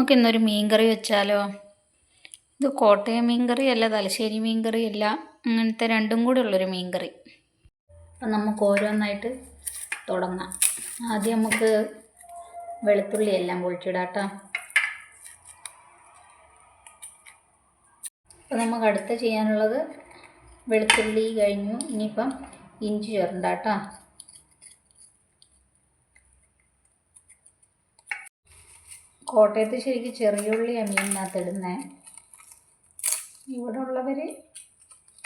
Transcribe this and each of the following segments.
നമുക്ക് ഇന്നൊരു മീൻകറി വെച്ചാലോ? ഇത് കോട്ടയം മീൻകറി അല്ല തലശ്ശേരി മീൻകറി അല്ല അങ്ങനത്തെ രണ്ടും കൂടെ ഉള്ളൊരു മീൻകറി. അപ്പം നമുക്ക് ഓരോന്നായിട്ട് തുടങ്ങാം. ആദ്യം നമുക്ക് വെളുത്തുള്ളി എല്ലാം പൊളിച്ചിടാട്ടോ. അപ്പം നമുക്ക് അടുത്ത് ചെയ്യാനുള്ളത് വെളുത്തുള്ളി കഴിഞ്ഞു ഇനിയിപ്പം ഇഞ്ചി ചേർണ്ട കോട്ടയത്ത് ശരിക്കും ചെറിയ ഉള്ളിയാണ് മീനിനകത്ത് ഇടുന്നത് ഇവിടെ ഉള്ളവർ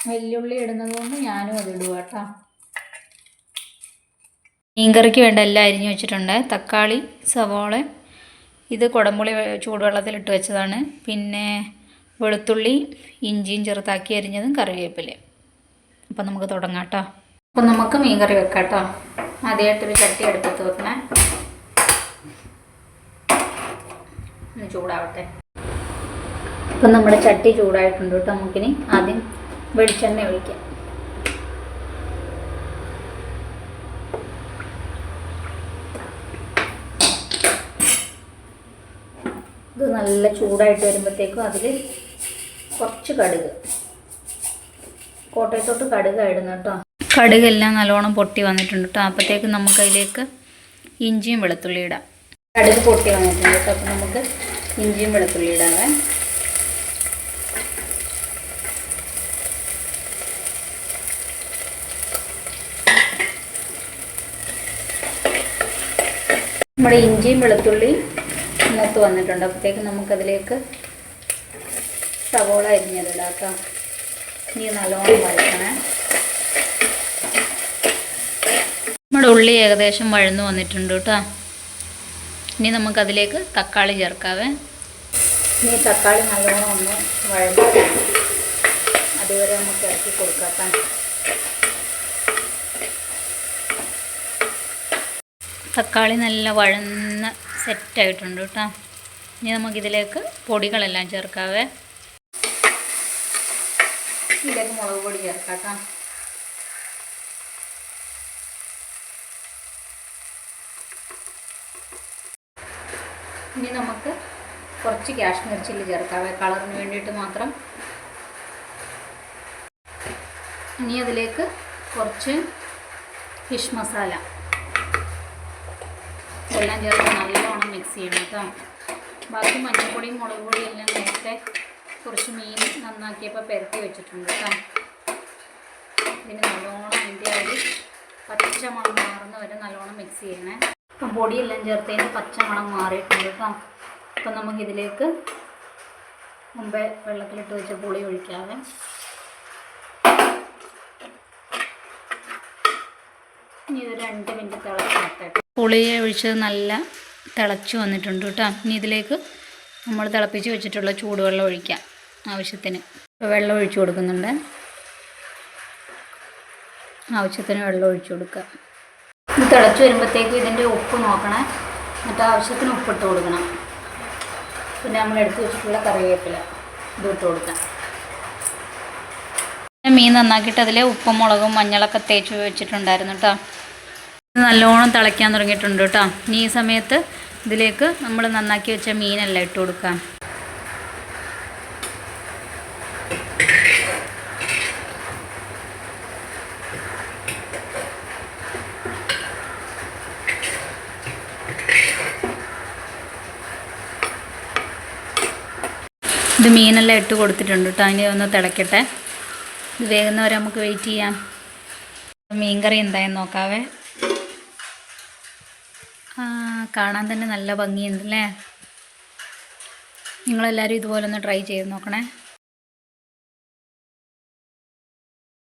വലിയുള്ളി ഇടുന്നത് കൊണ്ട് ഞാനും അത് ഇടുക കേട്ടോ. മീൻകറിക്ക് വേണ്ട എല്ലാം അരിഞ്ഞു വെച്ചിട്ടുണ്ട്. തക്കാളി സവോള ഇത് കുടംപുളി ചൂടുവെള്ളത്തിലിട്ട് വെച്ചതാണ്. പിന്നെ വെളുത്തുള്ളി ഇഞ്ചിയും ചെറുതാക്കി അരിഞ്ഞതും കറിവേപ്പിലയും അപ്പം നമുക്ക് തുടങ്ങാം കേട്ടോ. അപ്പം നമുക്ക് മീൻകറി വെക്കാം കേട്ടോ. ആദ്യമായിട്ടൊരു ചട്ടി അടുപ്പത്ത് വെക്കണേ. ഒന്ന് ചൂടാവട്ടെ. അപ്പം നമ്മുടെ ചട്ടി ചൂടായിട്ടുണ്ട് കേട്ടോ നമുക്കിനി ആദ്യം വെളിച്ചെണ്ണ ഒഴിക്കാം. ഇത് നല്ല ചൂടായിട്ട് വരുമ്പോഴത്തേക്കും അതിൽ കുറച്ച് കടുക്. കോട്ടയത്തോട്ട് കടുക് ഇടുന്നു കേട്ടോ. കടുകെല്ലാം നല്ലോണം പൊട്ടി വന്നിട്ടുണ്ട് കേട്ടോ. അപ്പോഴത്തേക്ക് നമുക്കതിലേക്ക് ഇഞ്ചിയും വെളുത്തുള്ളി ഇടാം. കടുക് പൊട്ടി വന്നിട്ടുണ്ട് കേട്ടോ. അപ്പോൾ നമുക്ക് ഇഞ്ചിയും വെളുത്തുള്ളി ഇടാവേ. നമ്മുടെ ഇഞ്ചിയും വെളുത്തുള്ളി മൂത്ത് വന്നിട്ടുണ്ട്. അപ്പോഴത്തേക്ക് നമുക്കതിലേക്ക് സവോള അരിഞ്ഞത് ഇടാക്കാം ഇനി നല്ലോണം വഴക്കണേ നമ്മുടെ ഉള്ളി ഏകദേശം വഴന്നു വന്നിട്ടുണ്ട് കേട്ടോ. ഇനി നമുക്കതിലേക്ക് തക്കാളി ചേർക്കാവേ. ഇനി തക്കാളി നല്ലോണം ഒന്ന് വഴങ്ങി അതുവരെ നമുക്ക് ഇറക്കി കൊടുക്കാം തക്കാളി നല്ല വഴന്ന് സെറ്റായിട്ടുണ്ട് കേട്ടോ. ഇനി നമുക്കിതിലേക്ക് പൊടികളെല്ലാം ചേർക്കാവേ. ഇതിലേക്ക് മുളക് പൊടി ചേർക്കാം കേട്ടോ. ഇനി നമുക്ക് കുറച്ച് കാശ്മീർ ചില്ലി ചേർക്കാം. കളറിന് വേണ്ടിയിട്ട് മാത്രം. ഇനി അതിലേക്ക് കുറച്ച് ഫിഷ് മസാല. എല്ലാം ചേർത്ത് നല്ലോണം മിക്സ് ചെയ്യണം കേട്ടോ. ബാക്കി മഞ്ഞൾപ്പൊടിയും മുളക് പൊടിയും എല്ലാം നേരത്തെ കുറച്ച് മീൻ നന്നാക്കിയപ്പോൾ പെരട്ടി വെച്ചിട്ടുണ്ട് കേട്ടോ. ഇതിന് നല്ലോണം അതിന്റെ ഒരു പച്ച മണം മാറുന്ന വരെ നല്ലോണം മിക്സ് ചെയ്യണേ. അപ്പം പൊടിയെല്ലാം ചേർത്തതിന് പച്ച മണം മാറിയിട്ടുണ്ട് കേട്ടോ. അപ്പം നമുക്കിതിലേക്ക് മുമ്പേ വെള്ളത്തിലിട്ട് വെച്ച പുളി ഒഴിക്കാതെ ഇനി ഇത് രണ്ട് മിനിറ്റ് തിളച്ച് പുളിയെ ഒഴിച്ചത് നല്ല തിളച്ച് വന്നിട്ടുണ്ട് കേട്ടോ. ഇനി ഇതിലേക്ക് നമ്മൾ തിളപ്പിച്ച് വെച്ചിട്ടുള്ള ചൂടുവെള്ളം ഒഴിക്കാം ആവശ്യത്തിന്. വെള്ളം ഒഴിച്ചു കൊടുക്കുന്നുണ്ട്. ആവശ്യത്തിന് വെള്ളം ഒഴിച്ചു കൊടുക്കുക. ഇത് തിളച്ച് വരുമ്പോഴത്തേക്കും ഇതിന്റെ ഉപ്പ് നോക്കണേ. എന്നിട്ട് ആവശ്യത്തിന് ഉപ്പിട്ട് കൊടുക്കണം. പിന്നെ നമ്മൾ എടുത്ത് വെച്ചിട്ടുള്ള കറിവേപ്പില ഇത് ഇട്ട് കൊടുക്കാം. മീൻ നന്നാക്കിയിട്ട് അതിൽ ഉപ്പും മുളകും മഞ്ഞളൊക്കെ തേച്ച് വെച്ചിട്ടുണ്ടായിരുന്നു കേട്ടോ നല്ലോണം തിളയ്ക്കാൻ തുടങ്ങിയിട്ടുണ്ട് കേട്ടോ ഇനി ഈ സമയത്ത് ഇതിലേക്ക് നമ്മൾ നന്നാക്കി വെച്ച മീനല്ല ഇട്ട് കൊടുക്കാം. ഇത് മീനെല്ലാം ഇട്ട് കൊടുത്തിട്ടുണ്ട് കേട്ടോ അതിന് ഒന്ന് തിളക്കട്ടെ. ഇത് വേഗുന്നവരെ നമുക്ക് വെയിറ്റ് ചെയ്യാം. മീൻകറി എന്തായെന്ന് നോക്കാവേ. കാണാൻ തന്നെ നല്ല ഭംഗിയുണ്ടല്ലേ? നിങ്ങളെല്ലാവരും ഇതുപോലെ ഒന്ന് ട്രൈ ചെയ്ത് നോക്കണേ.